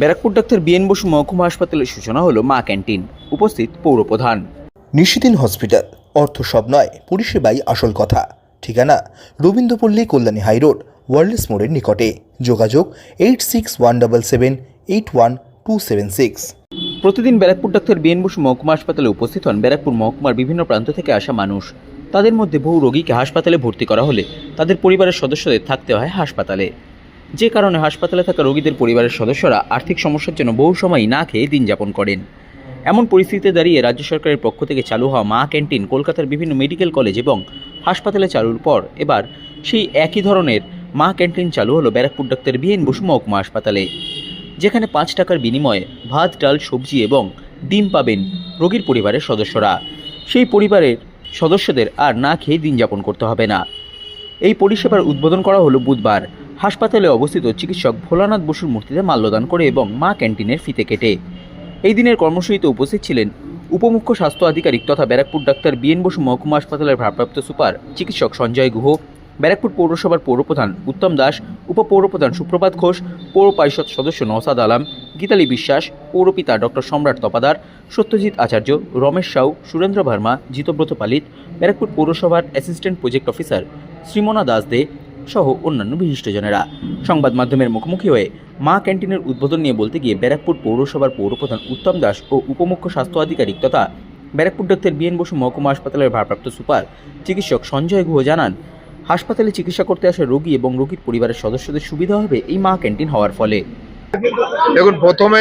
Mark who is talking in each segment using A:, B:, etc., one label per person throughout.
A: Barrackpore doctor BN Basu মহকুমা হাসপাতালের সূচনা হলো মা ক্যান্টিন। উপস্থিত পৌরপ্রধান।
B: নিশিদিন হসপিটাল। অর্থ সব নয় পরিষেবাই আসল কথা। ঠিকানা রবীন্দ্রপল্লী কল্যাণী হাইরোড ওয়ার্ল্ডস মোড়ের নিকটে। যোগাযোগ eight six one double seven eight one two seven six.
A: প্রতিদিন ব্যারাকপুর ডাক্তার বিএন বসু মহকুমা হাসপাতালে উপস্থিত হন ব্যারাকপুর মহকুমার বিভিন্ন প্রান্ত থেকে আসা মানুষ। তাদের মধ্যে বহু রোগীকে হাসপাতালে ভর্তি করা হলে তাদের পরিবারের সদস্যদের থাকতে হয় হাসপাতালে। যে কারণে হাসপাতালে থাকা রোগীদের পরিবারের সদস্যরা আর্থিক সমস্যার জন্য বহু সময় না খেয়ে দিন যাপন করেন। এমন পরিস্থিতিতে দাঁড়িয়ে রাজ্য সরকারের পক্ষ থেকে চালু হওয়া মা ক্যান্টিন কলকাতার বিভিন্ন মেডিকেল কলেজ এবং হাসপাতালে চালুর পর এবার সেই একই ধরনের মা ক্যান্টিন চালু হলো ব্যারাকপুর ডাক্তার বিএন বসু মহকুমা হাসপাতালে, যেখানে পাঁচ টাকার বিনিময়ে ভাত, ডাল, সবজি এবং ডিম পাবেন রোগীর পরিবারের সদস্যরা। সেই পরিবারের সদস্যদের আর না খেয়ে দিন যাপন করতে হবে না। এই পরিষেবার উদ্বোধন করা হলো বুধবার। হাসপাতালে অবস্থিত চিকিৎসক ভোলানাথ বসুর মূর্তিতে মাল্যদান করে এবং মা ক্যান্টিনের ফিতে কেটে। এই দিনের কর্মসূচিতে উপস্থিত ছিলেন উপমুখ্য স্বাস্থ্য আধিকারিক তথা ব্যারাকপুর ডাক্তার বিএন বসু মহকুমা হাসপাতালের ভারপ্রাপ্ত সুপার চিকিৎসক সঞ্জয় গুহ, ব্যারাকপুর পৌরসভার পৌরপ্রধান উত্তম দাস, উপপৌরপ্রধান সুপ্রভাত ঘোষ, পৌর পরিষদ সদস্য নওসাদ আলাম, গীতালি বিশ্বাস, পৌরপিতা ডক্টর সম্রাট তপাদার, সত্যজিৎ আচার্য, রমেশ সাউ, সুরেন্দ্র ভার্মা, জিতব্রত পালিত, ব্যারাকপুর পৌরসভার assistant project officer Srimana Das De সহ অন্যান্য বিশিষ্টজনেরা সংবাদ মাধ্যমের মুখোমুখি হয়ে মা ক্যান্টিনের উদ্বোধন নিয়ে বলতে গিয়ে ব্যারাকপুর পৌরসভার পৌরপ্রধান উত্তম দাস ও উপমুখ্য স্বাস্থ্য আধিকারিক তথা ব্যারাকপুর ডাক্তার বিএন বসু মহকুমা হাসপাতালের ভারপ্রাপ্ত সুপার চিকিৎসক সঞ্জয় গুহ জানান, হাসপাতালে চিকিৎসা করতে আসা রোগী এবং রোগীর পরিবারের সদস্যদের সুবিধা হবে এই মা ক্যান্টিন হওয়ার ফলে।
C: দেখুন প্রথমে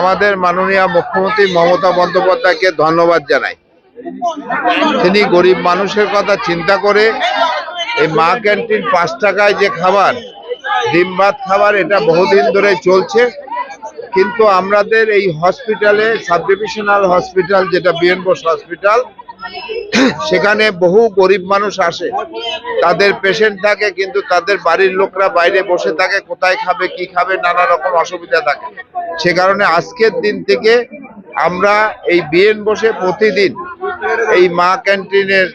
C: আমাদের মাননীয় মুখ্যমন্ত্রী মমতা বন্দ্যোপাধ্যায়কে ধন্যবাদ জানাই। তিনি গরিব মানুষের কথা চিন্তা করে এই মা ক্যান্টিন পাঁচ টাকায় যে খাবার, ডিম ভাত খাবার, এটা বহুদিন ধরে চলছে। কিন্তু আমাদের এই হসপিটালে সাব ডিভিশনাল হসপিটাল, যেটা বিএন বোস হসপিটাল, সেখানে বহু গরিব মানুষ আসে। তাদের পেশেন্ট থাকে, কিন্তু তাদের বাড়ির লোকরা বাইরে বসে থাকে, কোথায় খাবে, কি খাবে, নানা রকম অসুবিধা থাকে। সে কারণে আজকের দিন থেকে আমরা এই বিএন বসে প্রতিদিন এই মা ক্যান্টিনের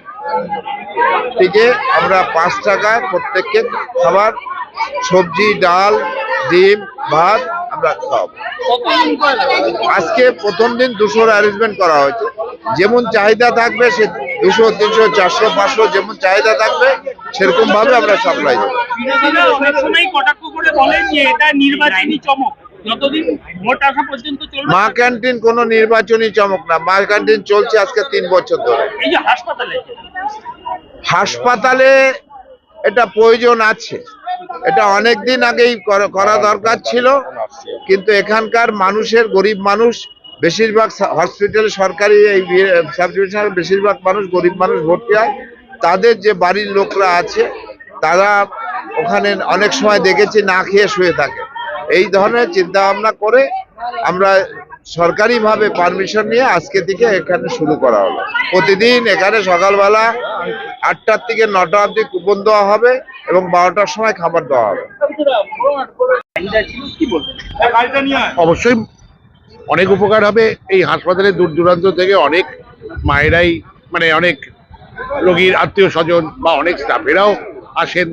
C: থেকে আমরা পাঁচ টাকা প্রত্যেককে খাবার সবজি ডাল ডিম ভাত আমরা খাওয়াবো। আজকে প্রথম দিন দুশোর অ্যারেঞ্জমেন্ট করা হয়েছে। যেমন চাহিদা থাকবে সে দুশো তিনশো চারশো পাঁচশো যেমন চাহিদা থাকবে সেরকম ভাবে আমরা সাপ্লাই দেবো। মা ক্যান্টিন কোনো নির্বাচনী চমক না। মা ক্যান্টিন চলছে আজকে তিন বছর ধরে।
D: এই যে হাসপাতালে
C: হাসপাতালে এটা প্রয়োজন আছে। এটা অনেক দিন আগেই করা- করা দরকার ছিল। কিন্তু এখানকার মানুষের গরিব মানুষ, বেশিরভাগ হসপিটাল সরকারি এই সাব ডিভিশনাল বেশিরভাগ মানুষ গরিব মানুষ ভর্তি হয়। তাদের যে বাড়ির লোকরা আছে, তারা ওখানে অনেক সময় দেখেছি না খেয়ে শুয়ে থাকে। এই ধরনের চিন্তা ভাবনা করে আমরা সরকারিভাবে পারমিশন নিয়ে আজকে থেকে এখানে শুরু করা হলো। প্রতিদিন এখানে সকালবেলা আটটার থেকে নটা অবধি কুপন দেওয়া হবে এবং বারোটার সময় খাবার দেওয়া হবে।
E: অবশ্যই অনেক উপকার হবে। এই হাসপাতালে দূর দূরান্ত থেকে অনেক মায়েরাই মানে অনেক রোগীর আত্মীয় স্বজন বা অনেক স্টাফেরাও আসেন।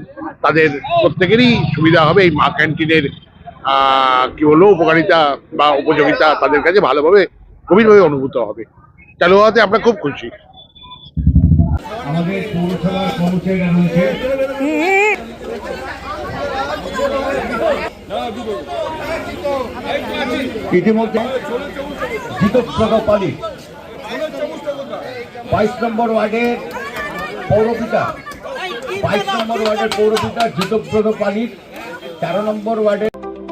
E: তাদের প্রত্যেকেরই সুবিধা হবে। এই মা ক্যান্টিনের কি বলব, উপকারিতা বা উপযোগিতা তাদের কাছে ভালোভাবে গভীরভাবে অনুভূত হবে। চালু হওয়াতে আমরা খুব খুশি।
F: আমাদের পৌরসভার কর্মচারীরা রয়েছে ইতিমধ্যে জিতপ্রভা পালি বাইশ নম্বর ওয়ার্ডের পৌরপিতা, বাইশ নম্বর ওয়ার্ডের পৌরপিতা জিতপ্রদ পালির তেরো নম্বর ওয়ার্ডের